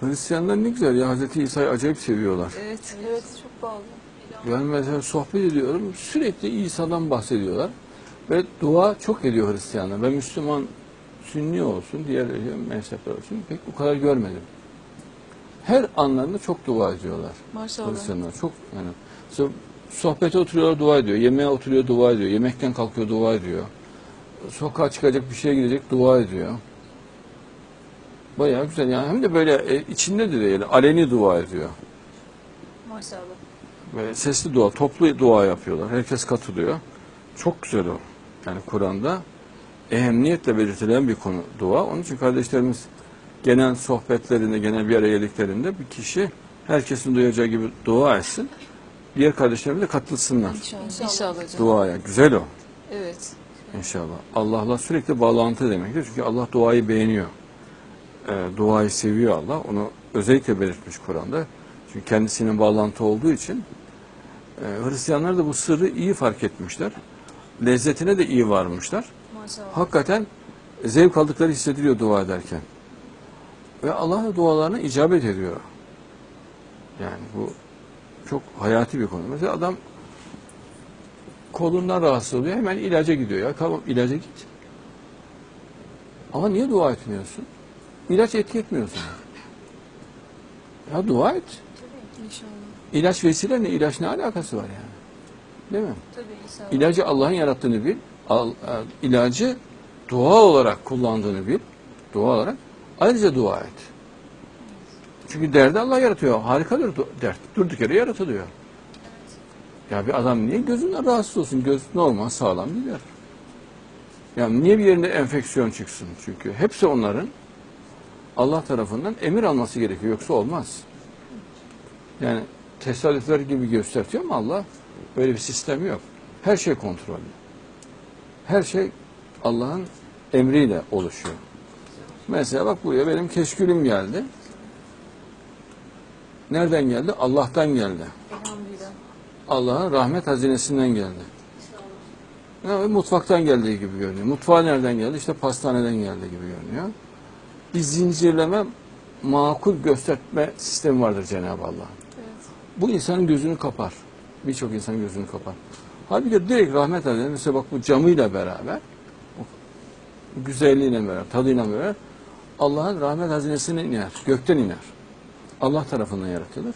Hristiyanlar ne güzel ya Hazreti İsa'yı acayip seviyorlar. Evet. Evet çok bağlı. Ben mesela sohbet ediyorum sürekli İsa'dan bahsediyorlar. Ve dua çok ediyor Hristiyanlar. Ben Müslüman Sünni olsun, diğer mezhepler olsun pek o kadar görmedim. Her anlarında çok dua ediyorlar. Maşallah. Hristiyanlar çok yani so- sohbete oturuyorlar dua ediyor, yemeğe oturuyor dua ediyor, yemekten kalkıyor dua ediyor. Sokağa çıkacak bir şeye gidecek dua ediyor. Bayağı güzel yani hem de böyle e, içinde de değil, aleni dua ediyor. Maşallah. Ve sesli dua, toplu dua yapıyorlar. Herkes katılıyor. Çok güzel o. Yani Kur'an'da ehemmiyetle belirtilen bir konu dua. Onun için kardeşlerimiz genel sohbetlerinde, genel bir araya geldiklerinde bir kişi herkesin duyacağı gibi dua etsin. Diğer kardeşlerimiz de katılsınlar İnşallah. İnşallah. İnşallah hocam. duaya. Güzel o Evet. inşallah. Allah'la sürekli bağlantı demektir. Çünkü Allah duayı beğeniyor. Ee, duayı seviyor Allah. Onu özellikle belirtmiş Kur'an'da. Çünkü kendisinin bağlantı olduğu için e, Hristiyanlar da bu sırrı iyi fark etmişler. Lezzetine de iyi varmışlar. Maşallah. Hakikaten zevk aldıkları hissediliyor dua ederken. Ve Allah da dualarına icabet ediyor. Yani bu çok hayati bir konu. Mesela adam kolundan rahatsız oluyor hemen ilaca gidiyor ya. Tamam ilaca git. Ama niye dua etmiyorsun? İlaç etki etmiyor sana. Ya dua et. İnşallah. İlaç vesile ne? İlaç ne alakası var yani? Değil mi? Tabii inşallah. İlacı Allah'ın yarattığını bil. Al, e, ilacı dua olarak kullandığını bil. Dua olarak. Ayrıca dua et. Çünkü derdi Allah yaratıyor. Harikadır dert. Durduk yere yaratılıyor. Ya bir adam niye gözünden rahatsız olsun? Göz normal, sağlam bir yer. Yani niye bir yerinde enfeksiyon çıksın? Çünkü hepsi onların Allah tarafından emir alması gerekiyor. Yoksa olmaz. Yani tesadüfler gibi gösteriyor ama Allah böyle bir sistemi yok. Her şey kontrollü. Her şey Allah'ın emriyle oluşuyor. Mesela bak buraya benim keşkülüm geldi. Nereden geldi? Allah'tan geldi. Allah'ın rahmet hazinesinden geldi. Yani mutfaktan geldiği gibi görünüyor. Mutfağa nereden geldi? İşte pastaneden geldiği gibi görünüyor. Bir zincirleme makul gösterme sistemi vardır Cenab-ı Allah'ın. Evet. Bu insanın gözünü kapar. Birçok insanın gözünü kapar. Halbuki direkt rahmet hazinesi mesela bak bu camıyla beraber güzelliğiyle beraber, tadıyla beraber Allah'ın rahmet hazinesine iner. Gökten iner. Allah tarafından yaratılır.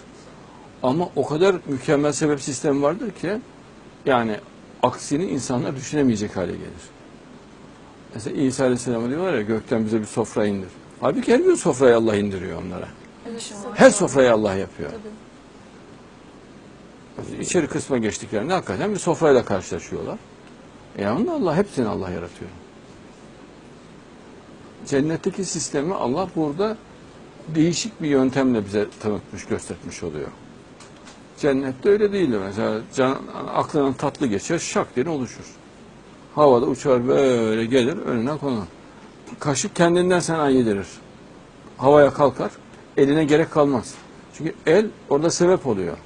Ama o kadar mükemmel sebep sistemi vardır ki yani aksini insanlar düşünemeyecek hale gelir. Mesela İsa Aleyhisselam'a diyorlar ya gökten bize bir sofra indir. Halbuki her gün sofrayı Allah indiriyor onlara. Her sofrayı Allah yapıyor. Tabii. İçeri kısma geçtiklerinde hakikaten bir sofrayla karşılaşıyorlar. E onu da Allah hepsini Allah yaratıyor. Cennetteki sistemi Allah burada değişik bir yöntemle bize tanıtmış, göstermiş oluyor. Cennette öyle değil. Mesela can, aklına tatlı geçer, şak diye oluşur. Havada uçar böyle gelir önüne konur. Kaşık kendinden sana yedirir. Havaya kalkar, eline gerek kalmaz. Çünkü el orada sebep oluyor.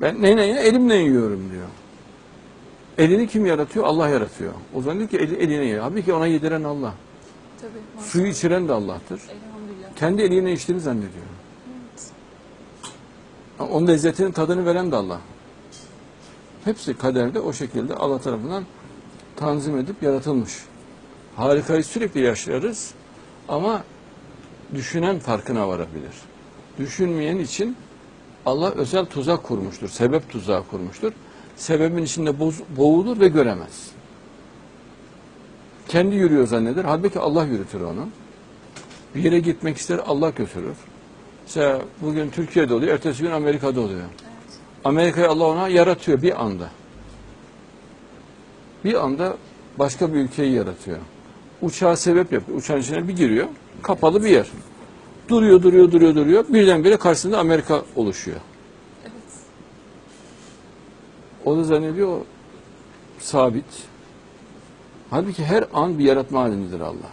Ben neyle ya? Elimle yiyorum diyor. Elini kim yaratıyor? Allah yaratıyor. O zaman diyor ki eli, eline yiyor. Abi ki ona yediren Allah. Tabii. Maşallah. Suyu içiren de Allah'tır. Elhamdülillah. Kendi eliyle içtiğini zannediyor. Onun lezzetinin tadını veren de Allah. Hepsi kaderde o şekilde Allah tarafından tanzim edip yaratılmış. Harikayı sürekli yaşarız ama düşünen farkına varabilir. Düşünmeyen için Allah özel tuzak kurmuştur. Sebep tuzağı kurmuştur. Sebebin içinde boz- boğulur ve göremez. Kendi yürüyor zanneder. Halbuki Allah yürütür onu. Bir yere gitmek ister Allah götürür. Mesela bugün Türkiye'de oluyor, ertesi gün Amerika'da oluyor. Amerika'yı Allah ona yaratıyor bir anda. Bir anda başka bir ülkeyi yaratıyor. Uçağa sebep yapıyor. Uçağın içine bir giriyor. Kapalı bir yer. Duruyor, duruyor, duruyor, duruyor. Birdenbire karşısında Amerika oluşuyor. Evet. O da zannediyor sabit. Halbuki her an bir yaratma halindedir Allah.